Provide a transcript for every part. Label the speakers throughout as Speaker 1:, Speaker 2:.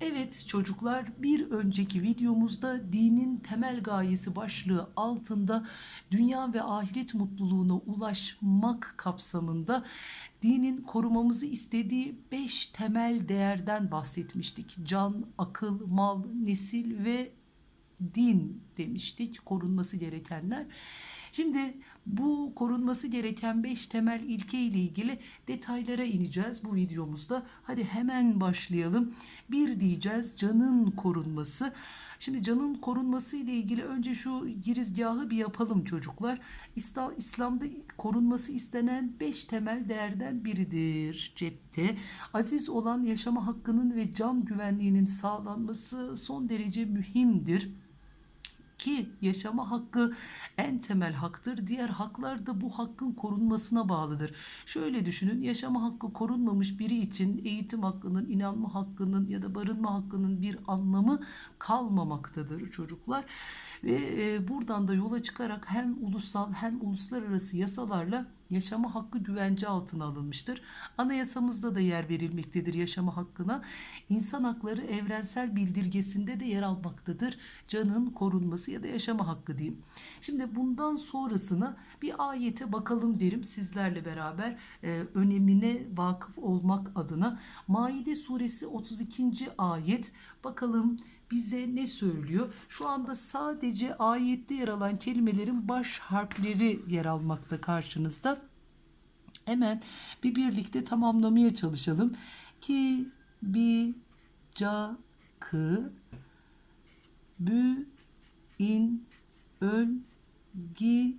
Speaker 1: Evet çocuklar bir önceki videomuzda dinin temel gayesi başlığı altında dünya ve ahiret mutluluğuna ulaşmak kapsamında dinin korumamızı istediği beş temel değerden bahsetmiştik. Can, akıl, mal, nesil ve din demiştik korunması gerekenler. Şimdi bu korunması gereken 5 temel ilke ile ilgili detaylara ineceğiz bu videomuzda. Hadi hemen başlayalım. Bir diyeceğiz canın korunması. Şimdi canın korunması ile ilgili önce şu girizgahı bir yapalım çocuklar. İslam'da korunması istenen 5 temel değerden biridir cepte. Aziz olan yaşama hakkının ve can güvenliğinin sağlanması son derece mühimdir ki yaşama hakkı en temel haktır. Diğer haklar da bu hakkın korunmasına bağlıdır. Şöyle düşünün yaşama hakkı korunmamış biri için eğitim hakkının, inanma hakkının ya da barınma hakkının bir anlamı kalmamaktadır çocuklar. Ve e, buradan da yola çıkarak hem ulusal hem uluslararası yasalarla yaşama hakkı güvence altına alınmıştır. Anayasamızda da yer verilmektedir yaşama hakkına. İnsan hakları evrensel bildirgesinde de yer almaktadır. Canın korunması ya da yaşama hakkı diyeyim. Şimdi bundan sonrasına bir ayete bakalım derim sizlerle beraber e, önemine vakıf olmak adına. Maide suresi 32. ayet bakalım bize ne söylüyor? Şu anda sadece ayette yer alan kelimelerin baş harfleri yer almakta karşınızda. Hemen bir birlikte tamamlamaya çalışalım. Ki, bi, ca, kı, bü, in, öl, gi,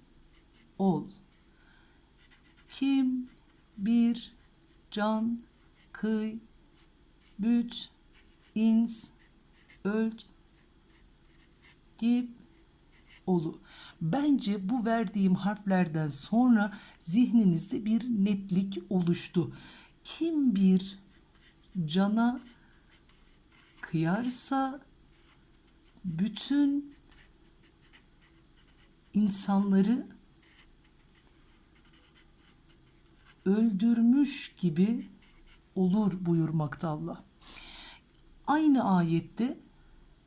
Speaker 1: ol. Kim, bir, can, kıy, büt, ins, öl, gib, olu. Bence bu verdiğim harflerden sonra zihninizde bir netlik oluştu. Kim bir cana kıyarsa bütün insanları öldürmüş gibi olur buyurmakta Allah. Aynı ayette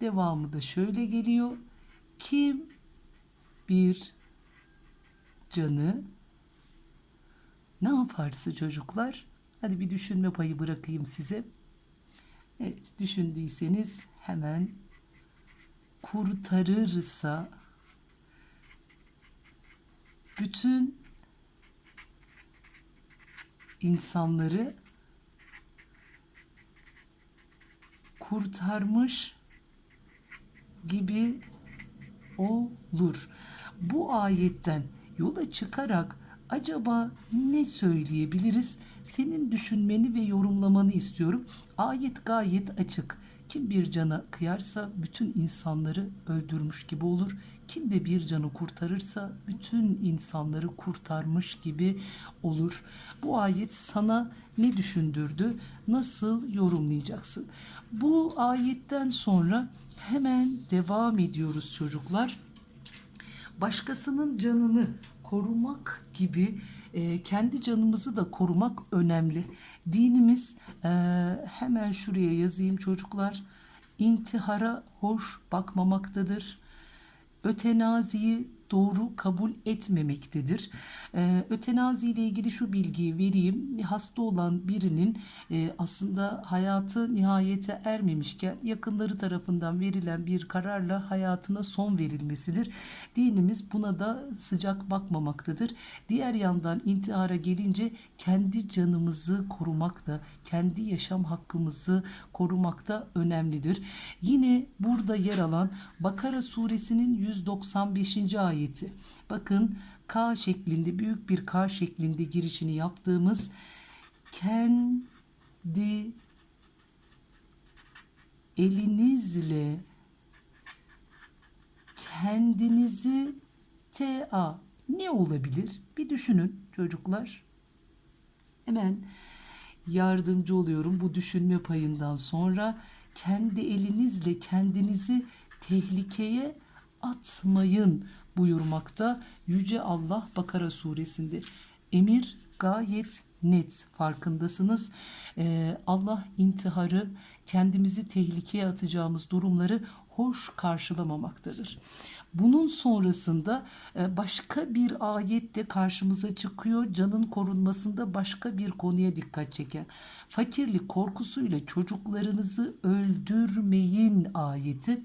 Speaker 1: devamı da şöyle geliyor. Kim bir canı ne yaparsa çocuklar hadi bir düşünme payı bırakayım size. Evet düşündüyseniz hemen kurtarırsa bütün insanları kurtarmış gibi olur. Bu ayetten yola çıkarak acaba ne söyleyebiliriz? Senin düşünmeni ve yorumlamanı istiyorum. Ayet gayet açık. Kim bir cana kıyarsa bütün insanları öldürmüş gibi olur. Kim de bir canı kurtarırsa bütün insanları kurtarmış gibi olur. Bu ayet sana ne düşündürdü? Nasıl yorumlayacaksın? Bu ayetten sonra hemen devam ediyoruz çocuklar başkasının canını korumak gibi e, kendi canımızı da korumak önemli. Dinimiz e, hemen şuraya yazayım çocuklar. intihara hoş bakmamaktadır. Ötenaziyi doğru kabul etmemektedir. Ee, ötenazi ile ilgili şu bilgiyi vereyim. Hasta olan birinin e, aslında hayatı nihayete ermemişken yakınları tarafından verilen bir kararla hayatına son verilmesidir. Dinimiz buna da sıcak bakmamaktadır. Diğer yandan intihara gelince kendi canımızı korumak da, kendi yaşam hakkımızı korumak da önemlidir. Yine burada yer alan Bakara suresinin 195. ayeti. Bakın K şeklinde büyük bir K şeklinde girişini yaptığımız kendi elinizle kendinizi TA ne olabilir? Bir düşünün çocuklar. Hemen yardımcı oluyorum bu düşünme payından sonra kendi elinizle kendinizi tehlikeye atmayın buyurmakta Yüce Allah Bakara suresinde. Emir gayet net farkındasınız. Ee, Allah intiharı, kendimizi tehlikeye atacağımız durumları hoş karşılamamaktadır. Bunun sonrasında e, başka bir ayette karşımıza çıkıyor. Canın korunmasında başka bir konuya dikkat çeken. Fakirlik korkusuyla çocuklarınızı öldürmeyin ayeti.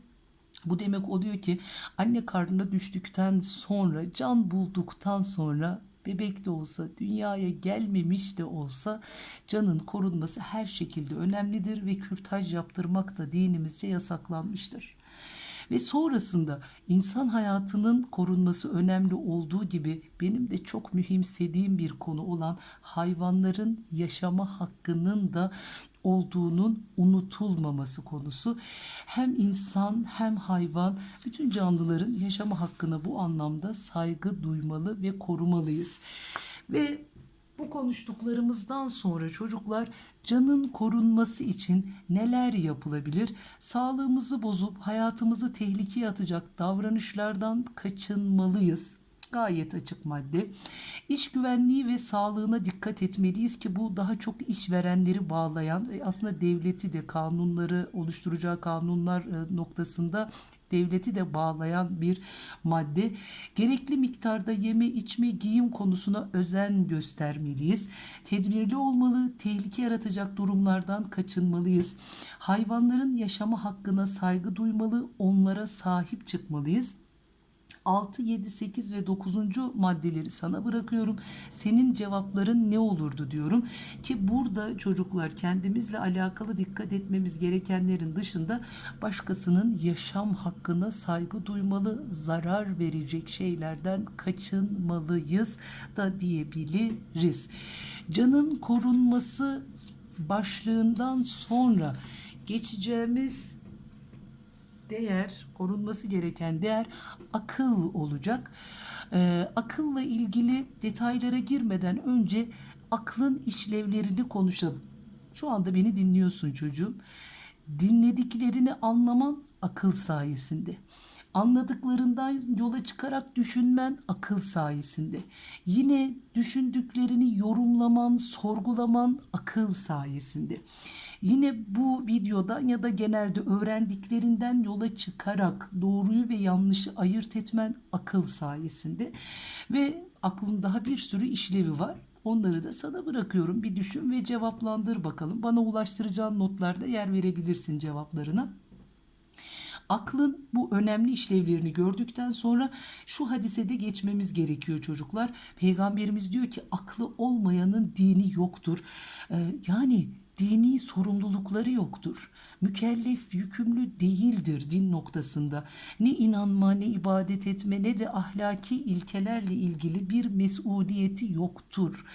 Speaker 1: Bu demek oluyor ki anne karnına düştükten sonra, can bulduktan sonra bebek de olsa, dünyaya gelmemiş de olsa canın korunması her şekilde önemlidir ve kürtaj yaptırmak da dinimizce yasaklanmıştır. Ve sonrasında insan hayatının korunması önemli olduğu gibi benim de çok mühimsediğim bir konu olan hayvanların yaşama hakkının da olduğunun unutulmaması konusu. Hem insan hem hayvan bütün canlıların yaşama hakkına bu anlamda saygı duymalı ve korumalıyız. Ve bu konuştuklarımızdan sonra çocuklar canın korunması için neler yapılabilir? Sağlığımızı bozup hayatımızı tehlikeye atacak davranışlardan kaçınmalıyız. Gayet açık madde. İş güvenliği ve sağlığına dikkat etmeliyiz ki bu daha çok işverenleri bağlayan ve aslında devleti de kanunları oluşturacağı kanunlar e, noktasında devleti de bağlayan bir madde. Gerekli miktarda yeme, içme, giyim konusuna özen göstermeliyiz. Tedbirli olmalı, tehlike yaratacak durumlardan kaçınmalıyız. Hayvanların yaşama hakkına saygı duymalı, onlara sahip çıkmalıyız. 6, 7, 8 ve 9. maddeleri sana bırakıyorum. Senin cevapların ne olurdu diyorum. Ki burada çocuklar kendimizle alakalı dikkat etmemiz gerekenlerin dışında başkasının yaşam hakkına saygı duymalı, zarar verecek şeylerden kaçınmalıyız da diyebiliriz. Canın korunması başlığından sonra geçeceğimiz değer, korunması gereken değer akıl olacak. Ee, akılla ilgili detaylara girmeden önce aklın işlevlerini konuşalım. Şu anda beni dinliyorsun çocuğum. Dinlediklerini anlaman akıl sayesinde. Anladıklarından yola çıkarak düşünmen akıl sayesinde. Yine düşündüklerini yorumlaman, sorgulaman akıl sayesinde. Yine bu videoda ya da genelde öğrendiklerinden yola çıkarak doğruyu ve yanlışı ayırt etmen akıl sayesinde ve aklın daha bir sürü işlevi var. Onları da sana bırakıyorum. Bir düşün ve cevaplandır bakalım. Bana ulaştıracağın notlarda yer verebilirsin cevaplarına. Aklın bu önemli işlevlerini gördükten sonra şu hadisede geçmemiz gerekiyor çocuklar. Peygamberimiz diyor ki aklı olmayanın dini yoktur. Ee, yani dini sorumlulukları yoktur. Mükellef, yükümlü değildir din noktasında. Ne inanma, ne ibadet etme, ne de ahlaki ilkelerle ilgili bir mesuliyeti yoktur.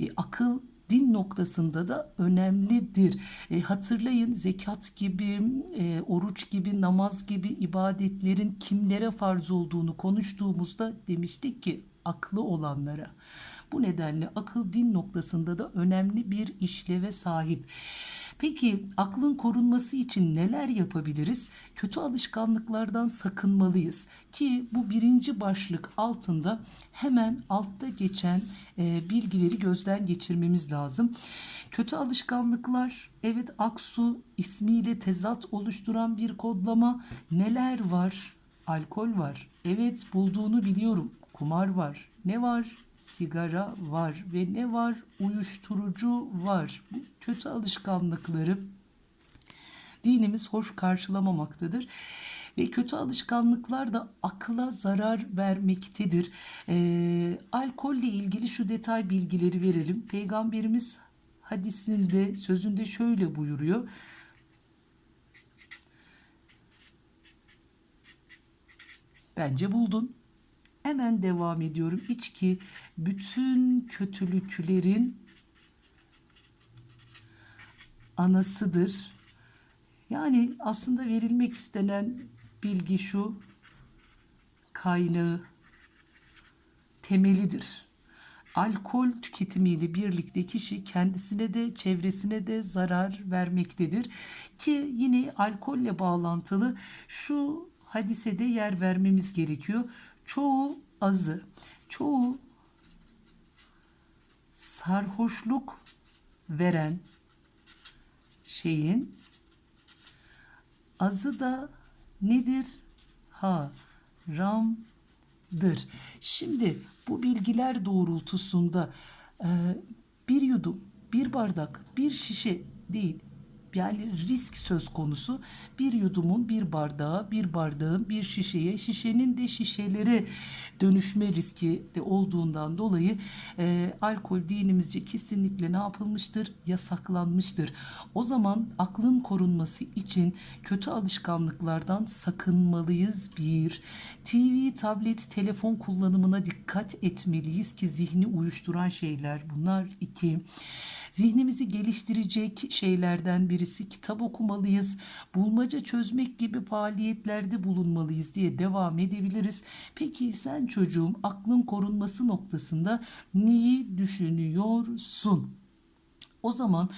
Speaker 1: E, akıl din noktasında da önemlidir. E, hatırlayın zekat gibi, e, oruç gibi, namaz gibi ibadetlerin kimlere farz olduğunu konuştuğumuzda demiştik ki aklı olanlara. Bu nedenle akıl din noktasında da önemli bir işleve sahip. Peki aklın korunması için neler yapabiliriz? Kötü alışkanlıklardan sakınmalıyız ki bu birinci başlık altında hemen altta geçen e, bilgileri gözden geçirmemiz lazım. Kötü alışkanlıklar evet Aksu ismiyle tezat oluşturan bir kodlama neler var? Alkol var. Evet bulduğunu biliyorum. Kumar var. Ne var? sigara var ve ne var? Uyuşturucu var. Bu kötü alışkanlıkları dinimiz hoş karşılamamaktadır. Ve kötü alışkanlıklar da akla zarar vermektedir. Ee, alkolle ilgili şu detay bilgileri verelim. Peygamberimiz hadisinde, sözünde şöyle buyuruyor. Bence buldun. Hemen devam ediyorum. İçki bütün kötülüklerin anasıdır. Yani aslında verilmek istenen bilgi şu kaynağı temelidir. Alkol tüketimiyle birlikte kişi kendisine de çevresine de zarar vermektedir. Ki yine alkolle bağlantılı şu hadisede yer vermemiz gerekiyor çoğu azı, çoğu sarhoşluk veren şeyin azı da nedir? Haramdır. Şimdi bu bilgiler doğrultusunda e, bir yudum, bir bardak, bir şişe değil. Yani risk söz konusu. Bir yudumun bir bardağa, bir bardağın bir şişeye, şişenin de şişelere dönüşme riski de olduğundan dolayı e, alkol dinimizce kesinlikle ne yapılmıştır? Yasaklanmıştır. O zaman aklın korunması için kötü alışkanlıklardan sakınmalıyız bir. TV, tablet, telefon kullanımına dikkat etmeliyiz ki zihni uyuşturan şeyler bunlar iki. Zihnimizi geliştirecek şeylerden birisi kitap okumalıyız. Bulmaca çözmek gibi faaliyetlerde bulunmalıyız diye devam edebiliriz. Peki sen çocuğum aklın korunması noktasında neyi düşünüyorsun? O zaman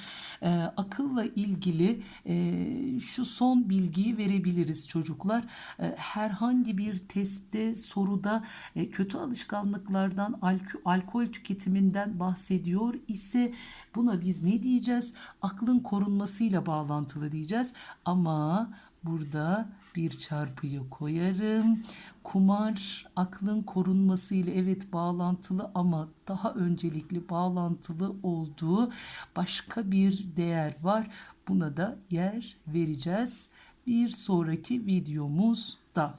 Speaker 1: e, akılla ilgili e, şu son bilgiyi verebiliriz çocuklar. E, herhangi bir testte, soruda e, kötü alışkanlıklardan, alk- alkol tüketiminden bahsediyor ise buna biz ne diyeceğiz? Aklın korunmasıyla bağlantılı diyeceğiz. Ama burada bir çarpıyı koyarım. Kumar aklın korunması ile evet bağlantılı ama daha öncelikli bağlantılı olduğu başka bir değer var. Buna da yer vereceğiz bir sonraki videomuzda.